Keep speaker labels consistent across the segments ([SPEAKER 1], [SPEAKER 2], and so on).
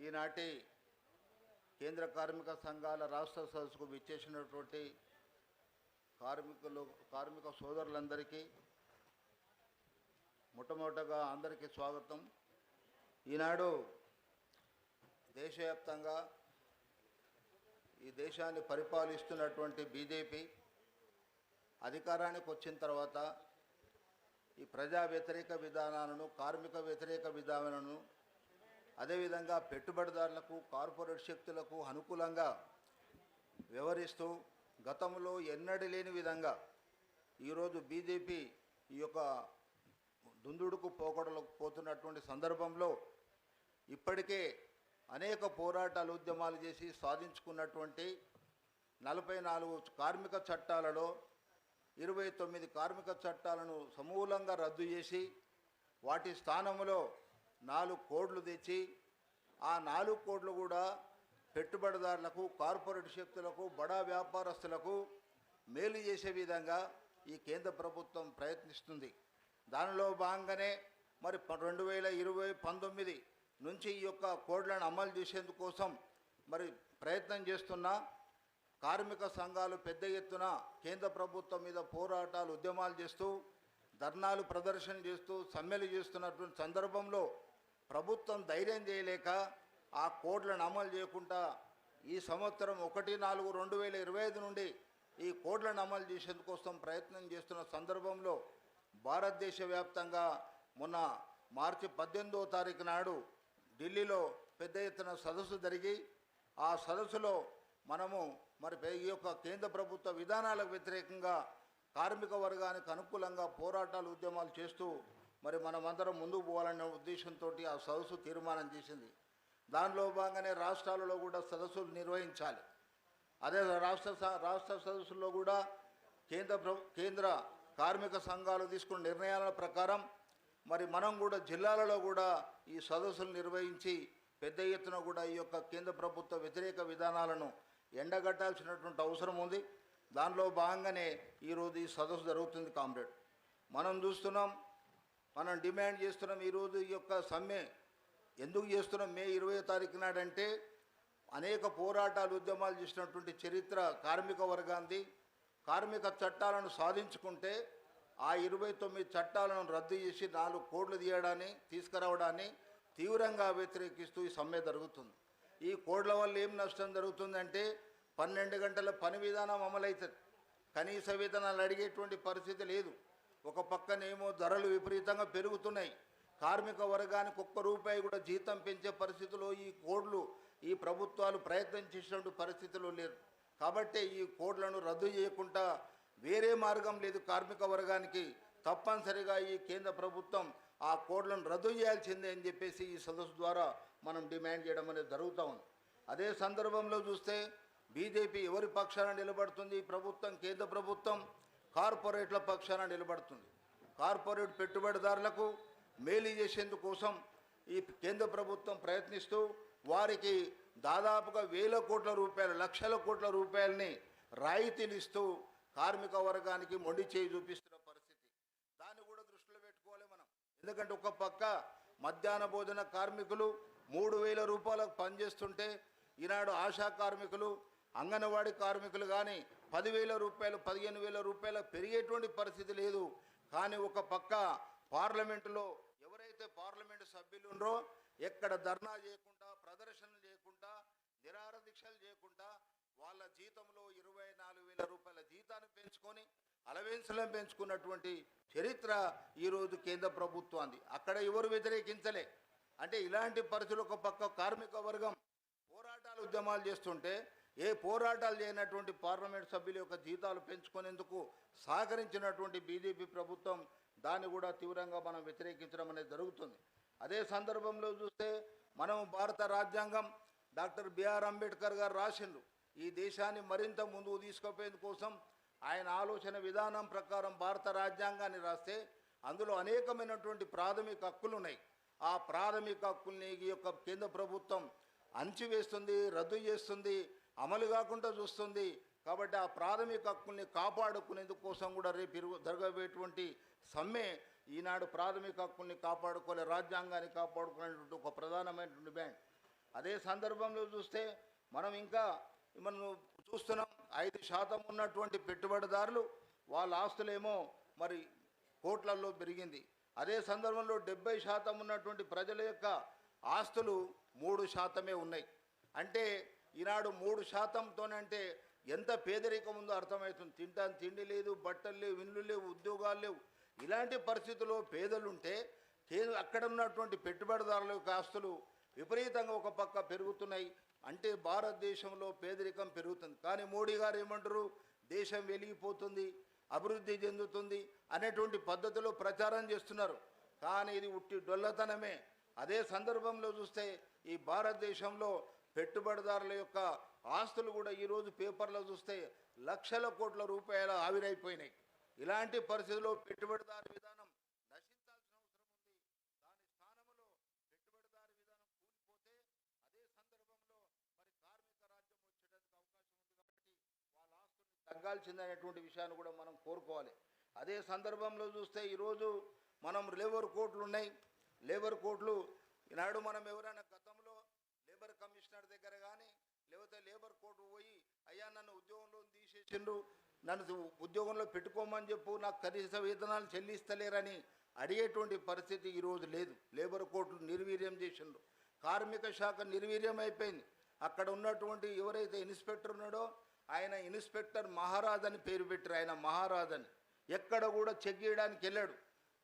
[SPEAKER 1] ఈనాటి కేంద్ర కార్మిక సంఘాల రాష్ట్ర సదస్సుకు విచ్చేసినటువంటి కార్మికులు కార్మిక సోదరులందరికీ మొట్టమొదటగా అందరికీ స్వాగతం. ఈనాడు దేశవ్యాప్తంగా ఈ దేశాన్ని పరిపాలిస్తున్నటువంటి బీజేపీ అధికారానికి వచ్చిన తర్వాత ఈ ప్రజా వ్యతిరేక విధానాలను కార్మిక వ్యతిరేక విధానాలను అదేవిధంగా పెట్టుబడిదారులకు కార్పొరేట్ శక్తులకు అనుకూలంగా వ్యవహరిస్తూ గతంలో ఎన్నడూ లేని విధంగా ఈరోజు బీజేపీ ఈ యొక్క దుందుడుకు పోకడలకు పోతున్నటువంటి సందర్భంలో ఇప్పటికే అనేక పోరాటాలు ఉద్యమాలు చేసి సాధించుకున్నటువంటి నలభై నాలుగు కార్మిక చట్టాలలో ఇరవై తొమ్మిది కార్మిక చట్టాలను సమూలంగా రద్దు చేసి వాటి స్థానంలో నాలుగు కోడ్లు తెచ్చి ఆ నాలుగు కోడ్లు కూడా పెట్టుబడిదారులకు కార్పొరేట్ శక్తులకు బడా వ్యాపారస్తులకు మేలు చేసే విధంగా ఈ కేంద్ర ప్రభుత్వం ప్రయత్నిస్తుంది. దానిలో భాగంగానే మరి ప- రెండు వేల ఇరవై పంతొమ్మిది నుంచి ఈ యొక్క కోడ్లను అమలు చేసేందుకోసం మరి ప్రయత్నం చేస్తున్న కార్మిక సంఘాలు పెద్ద ఎత్తున కేంద్ర ప్రభుత్వం మీద పోరాటాలు ఉద్యమాలు చేస్తూ ధర్నాలు ప్రదర్శన చేస్తూ సమ్మెలు చేస్తున్నటువంటి సందర్భంలో ప్రభుత్వం ధైర్యం చేయలేక ఆ కోడ్లను అమలు చేయకుండా ఈ సంవత్సరం ఒకటి నాలుగు రెండు వేల ఇరవై ఐదు నుండి ఈ కోడ్లను అమలు చేసేందుకోసం ప్రయత్నం చేస్తున్న సందర్భంలో భారతదేశ వ్యాప్తంగా మొన్న మార్చి పద్దెనిమిదవ తారీఖు నాడు ఢిల్లీలో పెద్ద ఎత్తున సదస్సు జరిగి ఆ సదస్సులో మనము మరి పే- ఈ యొక్క కేంద్ర ప్రభుత్వ విధానాలకు వ్యతిరేకంగా కార్మిక వర్గానికి అనుకూలంగా పోరాటాలు ఉద్యమాలు చేస్తూ మరి మనమందరం ముందుకు పోవాలనే ఉద్దేశంతో ఆ సదస్సు తీర్మానం చేసింది. దానిలో భాగంగానే రాష్ట్రాలలో కూడా సదస్సులు నిర్వహించాలి. అదే రాష్ట్ర స- రాష్ట్ర సదస్సుల్లో కూడా కేంద్ర కేంద్ర కార్మిక సంఘాలు తీసుకున్న నిర్ణయాల ప్రకారం మరి మనం కూడా జిల్లాలలో కూడా ఈ సదస్సులు నిర్వహించి పెద్ద ఎత్తున కూడా ఈ యొక్క కేంద్ర ప్రభుత్వ వ్యతిరేక విధానాలను ఎండగట్టాల్సినటువంటి అవసరం ఉంది. దానిలో భాగంగానే ఈరోజు ఈ సదస్సు జరుగుతుంది కామ్రేడ్. మనం చూస్తున్నాం మనం డిమాండ్ చేస్తున్నాం ఈరోజు ఈ యొక్క సమ్మె. ఎందుకు చేస్తున్నాం? మే ఇరవై తారీఖు నాడంటే అనేక పోరాటాలు ఉద్యమాలు చేసినటువంటి చరిత్ర కార్మిక వర్గాంది. కార్మిక చట్టాలను సాధించుకుంటే ఆ ఇరవై తొమ్మిది చట్టాలను రద్దు చేసి నాలుగు కోడ్లు తీయడాన్ని తీసుకురావడాన్ని తీవ్రంగా వ్యతిరేకిస్తూ ఈ సమ్మె జరుగుతుంది. ఈ కోడ్ల వల్ల ఏం నష్టం జరుగుతుందంటే పన్నెండు గంటల పని విధానం అమలవుతుంది కనీస వేతనాలు అడిగేటువంటి పరిస్థితి లేదు. ఒక పక్కనేమో ధరలు విపరీతంగా పెరుగుతున్నాయి. కార్మిక వర్గానికి ఒక్క రూపాయి కూడా జీతం పెంచే పరిస్థితిలో ఈ కోడ్లు ఈ ప్రభుత్వాలు ప్రయత్నం చేసినటువంటి పరిస్థితులు లేరు. కాబట్టి ఈ కోడ్లను రద్దు చేయకుండా వేరే మార్గం లేదు కార్మిక వర్గానికి. తప్పనిసరిగా ఈ కేంద్ర ప్రభుత్వం ఆ కోడ్లను రద్దు చేయాల్సిందే అని చెప్పేసి ఈ సదస్సు ద్వారా మనం డిమాండ్ చేయడం అనేది జరుగుతూ ఉంది. అదే సందర్భంలో చూస్తే బీజేపీ ఎవరి పక్షాన నిలబడుతుంది? ప్రభుత్వం కేంద్ర ప్రభుత్వం. కార్పొరేట్ల పక్షాన నిలబడుతుంది. కార్పొరేట్ పెట్టుబడిదారులకు మేలు చేసేందుకోసం ఈ కేంద్ర ప్రభుత్వం ప్రయత్నిస్తూ వారికి దాదాపుగా వేల కోట్ల రూపాయలు లక్షల కోట్ల రూపాయలని రాయితీలు ఇస్తూ కార్మిక వర్గానికి మొండి చేయి చూపిస్తున్న పరిస్థితి. దాన్ని కూడా దృష్టిలో పెట్టుకోవాలి మనం. ఎందుకంటే ఒక పక్క మధ్యాహ్న భోజన కార్మికులు మూడు వేల రూపాయలకు పనిచేస్తుంటే ఈనాడు ఆశా కార్మికులు అంగన్వాడీ కార్మికులు కానీ పదివేల రూపాయలు పదిహేను వేల రూపాయలు పెరిగేటువంటి పరిస్థితి లేదు. కానీ ఒక పక్క పార్లమెంటులో ఎవరైతే పార్లమెంటు సభ్యులు ఉన్నారో ఎక్కడ ధర్నా చేయకుండా ప్రదర్శనలు చేయకుండా నిరార దీక్షలు చేయకుండా వాళ్ళ జీతంలో ఇరవై నాలుగు వేల రూపాయల జీతాన్ని పెంచుకొని అలవెన్సులను పెంచుకున్నటువంటి చరిత్ర ఈరోజు కేంద్ర ప్రభుత్వాన్ని అక్కడ ఎవరు వ్యతిరేకించలే. అంటే ఇలాంటి పరిస్థితులు ఒక పక్క కార్మిక వర్గం పోరాటాలు ఉద్యమాలు చేస్తుంటే ఏ పోరాటాలు చేయనటువంటి పార్లమెంట్ సభ్యుల యొక్క జీతాలు పెంచుకునేందుకు సహకరించినటువంటి బీజేపీ ప్రభుత్వం దాన్ని కూడా తీవ్రంగా మనం వ్యతిరేకించడం అనేది జరుగుతుంది. అదే సందర్భంలో చూస్తే మనం భారత రాజ్యాంగం డాక్టర్ బిఆర్ అంబేద్కర్ గారు రాసిండు ఈ దేశాన్ని మరింత ముందుకు తీసుకుపోయేందుకోసం ఆయన ఆలోచన విధానం ప్రకారం భారత రాజ్యాంగాన్ని రాస్తే అందులో అనేకమైనటువంటి ప్రాథమిక హక్కులు ఉన్నాయి. ఆ ప్రాథమిక హక్కుల్ని ఈ యొక్క కేంద్ర ప్రభుత్వం అణచివేస్తుంది రద్దు చేస్తుంది. అమలు కాకుండా చూస్తుంది. కాబట్టి ఆ ప్రాథమిక హక్కుల్ని కాపాడుకునేందుకు కోసం కూడా రేపు జరగబోయేటువంటి సమ్మె ఈనాడు ప్రాథమిక హక్కుల్ని కాపాడుకోలే రాజ్యాంగాన్ని కాపాడుకునేటువంటి ఒక ప్రధానమైనటువంటి డిమాండ్ అదే సందర్భంలో చూస్తే మనం ఇంకా మనం చూస్తున్నాం ఐదు శాతం ఉన్నటువంటి పెట్టుబడిదారులు వాళ్ళ ఆస్తులేమో మరి కోట్లలో పెరిగింది. అదే సందర్భంలో డెబ్బై శాతం ఉన్నటువంటి ప్రజల యొక్క ఆస్తులు మూడు శాతమే ఉన్నాయి. అంటే ఈనాడు మూడు శాతంతోనంటే ఎంత పేదరికం ఉందో అర్థమవుతుంది. తింటాను తిండి లేదు బట్టలు లేవు ఇండ్లు లేవు ఉద్యోగాలు లేవు. ఇలాంటి పరిస్థితుల్లో పేదలుంటే కేంద్ర అక్కడ ఉన్నటువంటి పెట్టుబడిదారుల యొక్క ఆస్తులు విపరీతంగా ఒక పక్క పెరుగుతున్నాయి. అంటే భారతదేశంలో పేదరికం పెరుగుతుంది. కానీ మోడీ గారు ఏమంటారు? దేశం వెలిగిపోతుంది అభివృద్ధి చెందుతుంది అనేటువంటి పద్ధతిలో ప్రచారం చేస్తున్నారు. కానీ ఇది ఉట్టి డొల్లతనమే. అదే సందర్భంలో చూస్తే ఈ భారతదేశంలో పెట్టుబడిదారుల యొక్క ఆస్తులు కూడా ఈరోజు పేపర్లో చూస్తే లక్షల కోట్ల రూపాయల ఆవిరైపోయినాయి. ఇలాంటి పరిస్థితుల్లో పెట్టుబడిదారు విధానం నశించాల్సిన అవసరం ఉంది. దాని స్థానంలో పెట్టుబడిదారు విధానం కూలిపోతే అదే సందర్భంలో మరి కార్మిక రాజ్యం వచ్చేటందుకు అవకాశం ఉంది కాబట్టి వాళ్ళ ఆస్తుల్ని తగ్గాల్సిందనేటువంటి విషయాన్ని కూడా మనం కోరుకోవాలి. అదే సందర్భంలో చూస్తే ఈరోజు మనం లేబర్ కోర్టులు ఉన్నాయి లేబర్ కోర్టులు ఈనాడు మనం ఎవరైనా గతంలో లేబర్ కమిషనర్ దగ్గర కానీ లేకపోతే లేబర్ కోర్టు పోయి అయ్యా నన్ను ఉద్యోగంలో తీసేసిండ్రు నన్ను ఉద్యోగంలో పెట్టుకోమని చెప్పు నాకు కనీస వేతనాలు చెల్లిస్తలేరని అడిగేటువంటి పరిస్థితి ఈరోజు లేదు. లేబర్ కోర్టులు నిర్వీర్యం చేసిండ్రు. కార్మిక శాఖ నిర్వీర్యం అయిపోయింది. అక్కడ ఉన్నటువంటి ఎవరైతే ఇన్స్పెక్టర్ ఉన్నాడో ఆయన ఇన్స్పెక్టర్ మహారాజ్ అని పేరు పెట్టారు ఆయన మహారాజ్ అని. ఎక్కడ కూడా చెక్ చేయడానికి వెళ్ళాడు.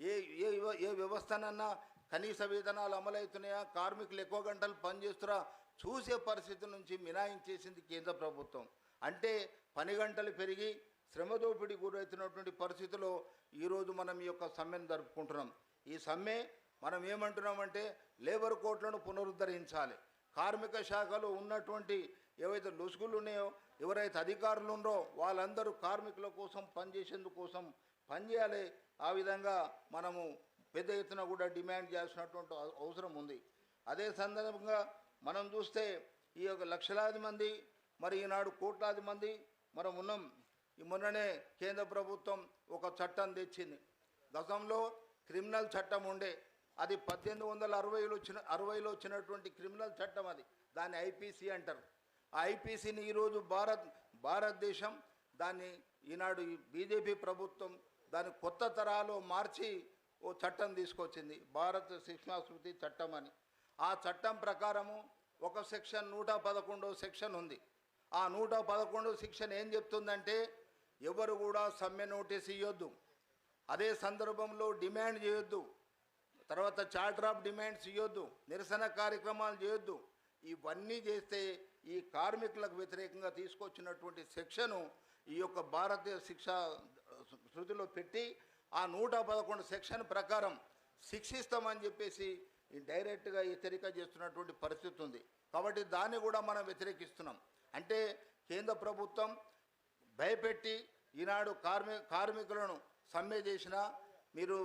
[SPEAKER 1] ఏ ఏ ఏ వ్యవస్థనన్నా కనీస వేతనాలు అమలవుతున్నాయా? కార్మికులు ఎక్కువ గంటలు పనిచేస్తురా? చూసే పరిస్థితి నుంచి మినాయించేసింది కేంద్ర ప్రభుత్వం. అంటే పని గంటలు పెరిగి శ్రమ దోపిడీ గురవుతున్నటువంటి పరిస్థితిలో ఈరోజు మనం ఈ యొక్క సమ్మెను జరుపుకుంటున్నాం. ఈ సమ్మె మనం ఏమంటున్నామంటే లేబర్ కోట్లను పునరుద్ధరించాలి. కార్మిక శాఖలో ఉన్నటువంటి ఏవైతే లొసుగులు ఉన్నాయో ఎవరైతే అధికారులు ఉన్నారో వాళ్ళందరూ కార్మికుల కోసం పనిచేసేందుకోసం పనిచేయాలి. ఆ విధంగా మనము పెద్ద ఎత్తున కూడా డిమాండ్ చేయాల్సినటువంటి అవసరం ఉంది. అదే సందర్భంగా మనం చూస్తే ఈ యొక్క లక్షలాది మంది మరి ఈనాడు కోట్లాది మంది మనం ఉన్నాం. ఈ మొన్ననే కేంద్ర ప్రభుత్వం ఒక చట్టం తెచ్చింది. గతంలో క్రిమినల్ చట్టం ఉండే. అది పద్దెనిమిది వందల అరవైలో వచ్చిన అరవైలో వచ్చినటువంటి క్రిమినల్ చట్టం అది. దాన్ని ఐపీసీ అంటారు. ఆ ఐపీసీని ఈరోజు భారత్ భారతదేశం దాన్ని ఈనాడు బీజేపీ ప్రభుత్వం దాన్ని కొత్త తరాలో మార్చి ఓ చట్టం తీసుకొచ్చింది. భారత శిక్షణా స్మృతి చట్టం అని. ఆ చట్టం ప్రకారము ఒక సెక్షన్ నూట పదకొండో సెక్షన్ ఉంది. ఆ నూట పదకొండో సెక్షన్ ఏం చెప్తుందంటే ఎవరు కూడా సమ్మె నోటీస్ ఇవ్వద్దు అదే సందర్భంలో డిమాండ్ చేయొద్దు. తర్వాత చార్టర్ ఆఫ్ డిమాండ్స్ ఇవ్వద్దు నిరసన కార్యక్రమాలు చేయొద్దు. ఇవన్నీ చేస్తే ఈ కార్మికులకు వ్యతిరేకంగా తీసుకొచ్చినటువంటి శిక్షను ఈ యొక్క భారతీయ శిక్షా శృతిలో పెట్టి ఆ నూట పదకొండు సెక్షన్ ప్రకారం శిక్షిస్తామని చెప్పేసి డైరెక్ట్గా హెచ్చరిక చేస్తున్నటువంటి పరిస్థితి ఉంది. కాబట్టి దాన్ని కూడా మనం వ్యతిరేకిస్తున్నాం. అంటే కేంద్ర ప్రభుత్వం భయపెట్టి ఈనాడు కార్మి కార్మికులను సమ్మె చేసినా మీరు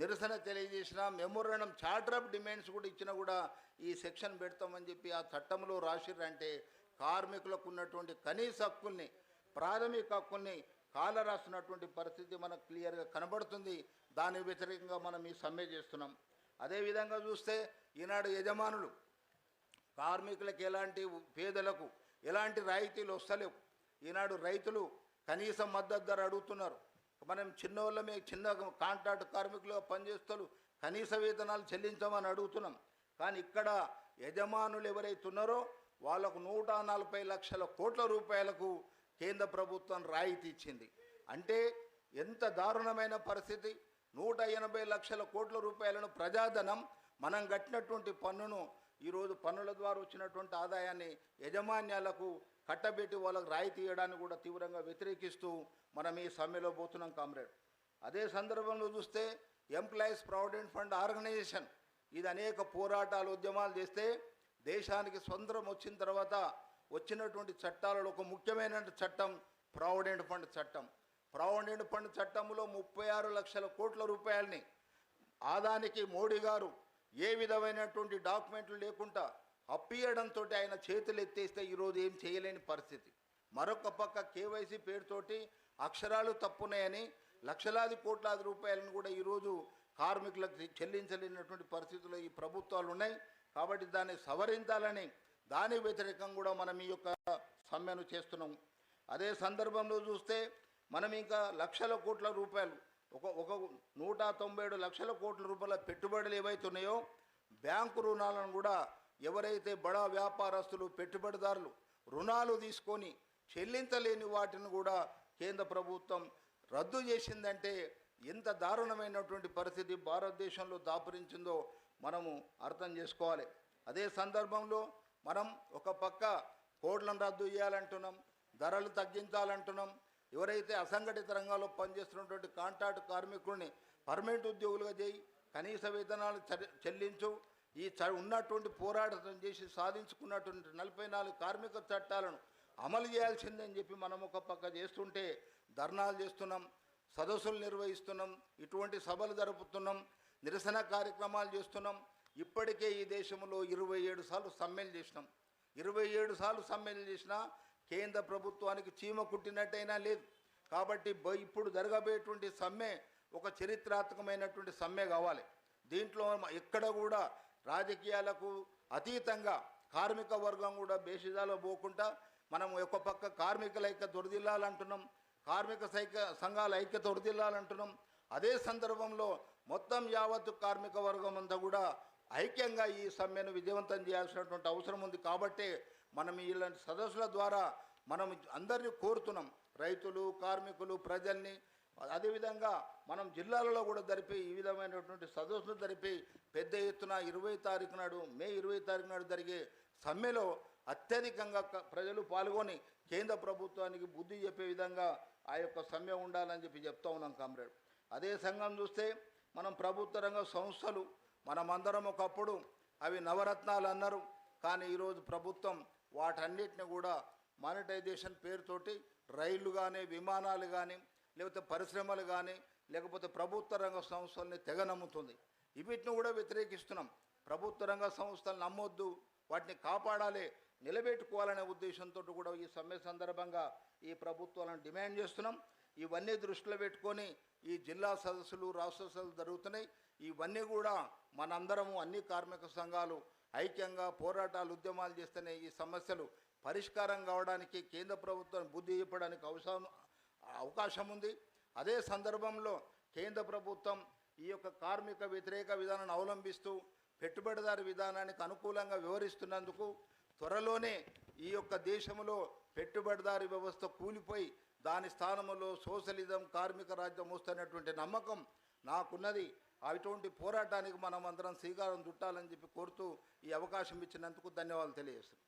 [SPEAKER 1] నిరసన తెలియజేసిన మెమోరాండం చార్టర్ ఆఫ్ డిమాండ్స్ కూడా ఇచ్చినా కూడా ఈ సెక్షన్ పెడతామని చెప్పి ఆ చట్టంలో రాసిర్రంటే కార్మికులకు ఉన్నటువంటి కనీస హక్కుల్ని ప్రాథమిక హక్కుల్ని కాల రాస్తున్నటువంటి పరిస్థితి మనకు క్లియర్గా కనబడుతుంది. దాని వ్యతిరేకంగా మనం ఈ సమ్మె చేస్తున్నాం. అదేవిధంగా చూస్తే ఈనాడు యజమానులు కార్మికులకు ఎలాంటి పేదలకు ఎలాంటి రాయితీలు వస్తలేవు. ఈనాడు రైతులు కనీస మద్దతు ధర అడుగుతున్నారు. మనం చిన్నోళ్ళమే చిన్న కాంట్రాక్ట్ కార్మికులుగా పనిచేస్తారు కనీస వేతనాలు చెల్లించమని అడుగుతున్నాం. కానీ ఇక్కడ యజమానులు ఎవరైతే ఉన్నారో వాళ్ళకు నూట నలభై లక్షల కోట్ల రూపాయలకు కేంద్ర ప్రభుత్వం రాయితీ ఇచ్చింది. అంటే ఎంత దారుణమైన పరిస్థితి. నూట ఎనభై లక్షల కోట్ల రూపాయలను ప్రజాధనం మనం కట్టినటువంటి పన్నును ఈరోజు పన్నుల ద్వారా వచ్చినటువంటి ఆదాయాన్ని యజమాన్యాలకు కట్టబెట్టి వాళ్ళకు రాయితీ ఇవ్వడానికి కూడా తీవ్రంగా వ్యతిరేకిస్తూ మనం ఈ సమ్మెలో పోతున్నాం కామ్రేడ్. అదే సందర్భంలో చూస్తే ఎంప్లాయీస్ ప్రావిడెంట్ ఫండ్ ఆర్గనైజేషన్ ఇది అనేక పోరాటాలు ఉద్యమాలు చేస్తే దేశానికి స్వతంత్రం వచ్చిన తర్వాత వచ్చినటువంటి చట్టాలలో ఒక ముఖ్యమైన చట్టం ప్రావిడెంట్ ఫండ్ చట్టం. ప్రావిడెంట్ ఫండ్ చట్టంలో ముప్పై ఆరు లక్షల కోట్ల రూపాయలని ఆదానికి మోడీ గారు ఏ విధమైనటువంటి డాక్యుమెంట్లు లేకుండా అప్పియడంతో ఆయన చేతులు ఎత్తేస్తే ఈరోజు ఏం చేయలేని పరిస్థితి. మరొక పక్క కేవైసీ పేరుతోటి అక్షరాలు తప్పున్నాయని లక్షలాది కోట్లాది రూపాయలను కూడా ఈరోజు కార్మికులకు చెల్లించలేనటువంటి పరిస్థితుల్లో ఈ ప్రభుత్వాలు ఉన్నాయి. కాబట్టి దాన్ని సవరించాలని దాని వ్యతిరేకం కూడా మనం ఈ యొక్క సమ్మెను చేస్తున్నాం. అదే సందర్భంలో చూస్తే మనం ఇంకా లక్షల కోట్ల రూపాయలు ఒక ఒక నూట తొంభై ఏడు లక్షల కోట్ల రూపాయల పెట్టుబడులు ఏవైతే ఉన్నాయో బ్యాంకు రుణాలను కూడా ఎవరైతే బడా వ్యాపారస్తులు పెట్టుబడిదారులు రుణాలు తీసుకొని చెల్లించలేని వాటిని కూడా కేంద్ర ప్రభుత్వం రద్దు చేసిందంటే ఎంత దారుణమైనటువంటి పరిస్థితి భారతదేశంలో దాపురించిందో మనము అర్థం చేసుకోవాలి. అదే సందర్భంలో మనం ఒక పక్క కోడ్లను రద్దు చేయాలంటున్నాం ధరలు తగ్గించాలంటున్నాం ఎవరైతే అసంఘటిత రంగంలో పనిచేస్తున్నటువంటి కాంట్రాక్ట్ కార్మికుల్ని పర్మనెంట్ ఉద్యోగులుగా చేయి కనీస వేతనాలు చెల్లించు ఈ చ ఉన్నటువంటి పోరాటం చేసి సాధించుకున్నటువంటి నలభై నాలుగు కార్మిక చట్టాలను అమలు చేయాల్సిందని చెప్పి మనం ఒక పక్క చేస్తుంటే ధర్నాలు చేస్తున్నాం సదస్సులు నిర్వహిస్తున్నాం ఇటువంటి సభలు జరుపుతున్నాం నిరసన కార్యక్రమాలు చేస్తున్నాం ఇప్పటికే ఈ దేశంలో ఇరవై ఏడు సార్లు సమ్మెలు చేసినాం. ఇరవై ఏడు సార్లు సమ్మెలు చేసినా కేంద్ర ప్రభుత్వానికి చీమ కుట్టినట్టయినా లేదు. కాబట్టి ఇప్పుడు జరగబోయేటువంటి సమ్మె ఒక చరిత్రాత్మకమైనటువంటి సమ్మె కావాలి. దీంట్లో ఎక్కడ కూడా రాజకీయాలకు అతీతంగా కార్మిక వర్గం కూడా బేషిజాలో పోకుండా మనం ఒక పక్క కార్మికుల ఐక్య దొరిదిల్లాలంటున్నాం కార్మిక సైక సంఘాల ఐక్యత దొరిదిల్లాలంటున్నాం అదే సందర్భంలో మొత్తం యావత్తు కార్మిక వర్గం అంతా కూడా ఐక్యంగా ఈ సమ్మెను విజయవంతం చేయాల్సినటువంటి అవసరం ఉంది కాబట్టే మనం ఇలాంటి సదస్సుల ద్వారా మనం అందరినీ కోరుతున్నాం. రైతులు కార్మికులు ప్రజల్ని అదేవిధంగా మనం జిల్లాలలో కూడా జరిపి ఈ విధమైనటువంటి సదస్సులు జరిపి పెద్ద ఎత్తున ఇరవై తారీఖు నాడు మే ఇరవై తారీఖు నాడు జరిగే సమ్మెలో అత్యధికంగా క- ప్రజలు పాల్గొని కేంద్ర ప్రభుత్వానికి బుద్ధి చెప్పే విధంగా ఆ యొక్క సమ్మె ఉండాలని చెప్పి చెప్తా ఉన్నాం కామ్రేడ్. అదే సంఘం చూస్తే మనం ప్రభుత్వ రంగ సంస్థలు మనమందరం ఒకప్పుడు అవి నవరత్నాలు అన్నారు. కానీ ఈరోజు ప్రభుత్వం వాటన్నిటిని కూడా మానిటైజేషన్ పేరుతోటి రైళ్ళు కానీ విమానాలు కానీ లేకపోతే పరిశ్రమలు కానీ లేకపోతే ప్రభుత్వ రంగ సంస్థల్ని తెగ నమ్ముతుంది వీటిని కూడా వ్యతిరేకిస్తున్నాం. ప్రభుత్వ రంగ సంస్థలు నమ్మొద్దు వాటిని కాపాడాలి నిలబెట్టుకోవాలనే ఉద్దేశంతో కూడా ఈ సమ్మె సందర్భంగా ఈ ప్రభుత్వాలను డిమాండ్ చేస్తున్నాం. ఇవన్నీ దృష్టిలో పెట్టుకొని ఈ జిల్లా సదస్సులు రాష్ట్ర సదస్సులు జరుగుతున్నాయి. ఇవన్నీ కూడా మనందరము అన్ని కార్మిక సంఘాలు ఐక్యంగా పోరాటాలు ఉద్యమాలు చేస్తేనే ఈ సమస్యలు పరిష్కారం కావడానికి కేంద్ర ప్రభుత్వం బుద్ధి చెప్పడానికి అవసరం అవకాశం ఉంది. అదే సందర్భంలో కేంద్ర ప్రభుత్వం ఈ యొక్క కార్మిక వ్యతిరేక విధానాన్ని అవలంబిస్తూ పెట్టుబడిదారు విధానానికి అనుకూలంగా వివరిస్తున్నందుకు త్వరలోనే ఈ యొక్క దేశంలో పెట్టుబడిదారి వ్యవస్థ కూలిపోయి దాని స్థానంలో సోషలిజం కార్మిక రాజ్యం వస్తున్నటువంటి నమ్మకం నాకున్నది. అటువంటి పోరాటానికి మనం అందరం శ్రీకారం చుట్టాలని చెప్పి కోరుతూ ఈ అవకాశం ఇచ్చినందుకు ధన్యవాదాలు తెలియజేస్తున్నాం.